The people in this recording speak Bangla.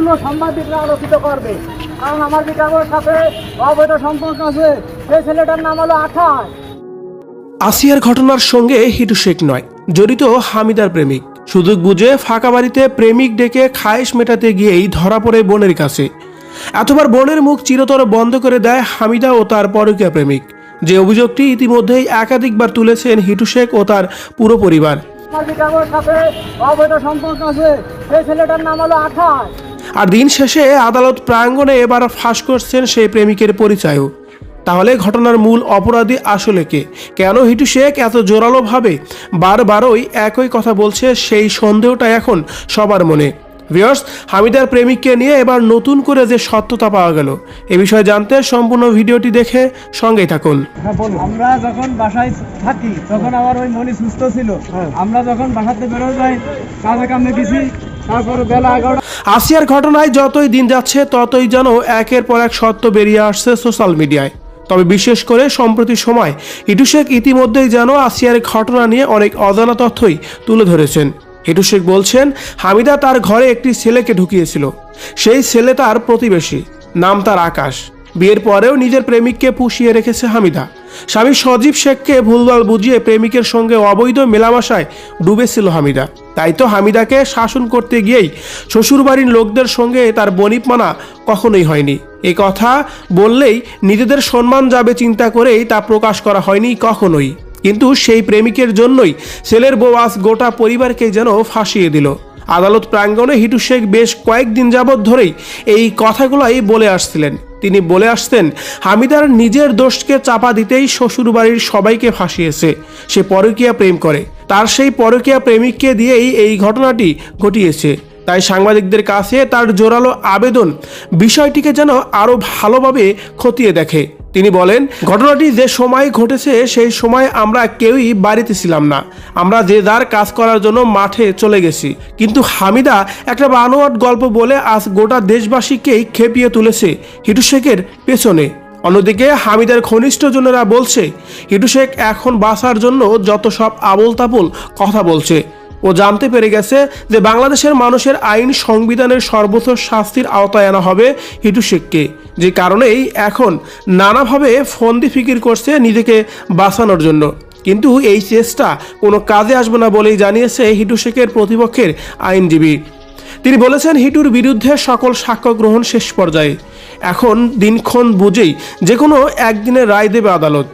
এগুলো সাংবাদিকরা আলোচিত করবে। কারণ আমার যে কাগজের সাথে অবৈধ সম্পর্ক আছে। সেই ছেলেটার নাম হলো আঠাশ। আসিয়ার ঘটনার সঙ্গে হিটু শেখ নয় জড়িত হামিদার প্রেমিক। সুযোগ বুঝে ফাঁকা বাড়িতে প্রেমিক ডেকে খায়েশ মেটাতে গিয়েই ধরা পড়ে বোনের কাছে। এতবার বোনের মুখ চিরতর বন্ধ করে দেয় হামিদা ও তার পরকীয়া প্রেমিক। যে অভিযোগটি ইতিমধ্যেই একাধিকবার তুলেছেন হিটু শেখ ও তার পুরো পরিবার। আমার সাথে অবৈধ সম্পর্ক আছে। সেই ছেলেটার নাম হলো আঠাশ। আর দিন শেষে আদালত প্রাঙ্গণে এবার ফাঁস করছেন সেই প্রেমিকের পরিচয়ও। তাহলে ঘটনার মূল অপরাধী আসলে কে? কেন হিটু শেখ এত জোরালোভাবে বারবারই একই কথা বলছে সেই সন্দেহটা এখন সবার মনে? ভিউয়ার্স হামিদার প্রেমিককে নিয়ে এবার নতুন করে যে সত্যতা পাওয়া গেল এ বিষয়ে জানতে সম্পূর্ণ ভিডিওটি দেখে সঙ্গেই থাকুন। আমরা যখন বাসায় থাকি তখন আমার ওই মনি সুস্থ ছিল। আমরা যখন বাসাতে বেরো যাই কাজে কামে এগারোটা আসিয়ার ঘটনায় যতই দিন যাচ্ছে, ততই যেন একের পর এক সত্য বেরিয়ে আসছে সোশ্যাল মিডিয়ায়। তবে বিশেষ করে সম্প্রতি সময় হিটু শেখ ইতিমধ্যেই যেন আসিয়ার ঘটনা নিয়ে অনেক অজানা তথ্যই তুলে ধরেছেন। হিটু শেখ বলছেন, হামিদা তার ঘরে একটি ছেলেকে ঢুকিয়েছিল। সেই ছেলে তার প্রতিবেশী, নাম তার আকাশ। বিয়ের পরেও নিজের প্রেমিককে পুষিয়ে রেখেছে হামিদা। স্বামী সজীব শেখকে ভুলভাল বুঝিয়ে প্রেমিকের সঙ্গে অবৈধ মেলামেশায় ডুবেছিল হামিদা। তাই তো হামিদাকে শাসন করতে গিয়েই শ্বশুরবাড়ির লোকদের সঙ্গে তার বনিপ মানা কখনোই হয়নি। এই কথা বললেই নিজেদের সম্মান যাবে চিন্তা করেই তা প্রকাশ করা হয়নি কখনোই। কিন্তু সেই প্রেমিকের জন্যই ছেলের বউ আজ গোটা পরিবারকে যেন ফাঁসিয়ে দিল। আদালত প্রাঙ্গণে হিটু শেখ বেশ কয়েকদিন যাবৎ ধরেই এই কথাগুলোই বলে আসছিলেন। তিনি বলে আসতেন হামিদার নিজের দোষকে চাপা দিতেই শ্বশুরবাড়ির সবাইকে ফাঁসিয়েছে। সে পরকীয়া প্রেম করে। তার সেই পরকীয়া প্রেমিককে দিয়েই এই ঘটনাটি ঘটিয়েছে। তাই সাংবাদিকদের কাছে তার জোরালো আবেদন বিষয়টিকে যেন আরও ভালোভাবে খতিয়ে দেখে। তিনি বলেন, ঘটনাটি যে সময় ঘটেছে, সেই সময় আমরা কেউই বাড়িতে ছিলাম না। আমরা যে যার কাজ করার জন্য মাঠে চলে গেছি। কিন্তু হামিদা একটা বানোয়াট গল্প বলে আজ গোটা দেশবাসীকেই খেপিয়ে তুলেছে হিটু শেখের পেছনে। অন্যদিকে হামিদার ঘনিষ্ঠজনেরা বলছে, হিটু শেখ এখন বাঁচার জন্য যত সব আবল তাবল কথা বলছে। ও জানতে পেরে গেছে যে বাংলাদেশের মানুষের আইন সংবিধানের সর্বোচ্চ শাস্তির আওতায় আনা হবে হিটু শেখকে, যে কারণেই এখন নানাভাবে ফন্দি ফিকির করছে নিজেকে বাঁচানোর জন্য। কিন্তু এই চেষ্টা কোনো কাজে আসবে না বলেই জানিয়েছে হিটু শেখের প্রতিপক্ষের আইনজীবী। তিনি বলেছেন হিটুর বিরুদ্ধে সকল সাক্ষ্য গ্রহণ শেষ পর্যায়ে। এখন দিনক্ষণ বুঝেই যে কোনো একদিনের রায় দেবে আদালত।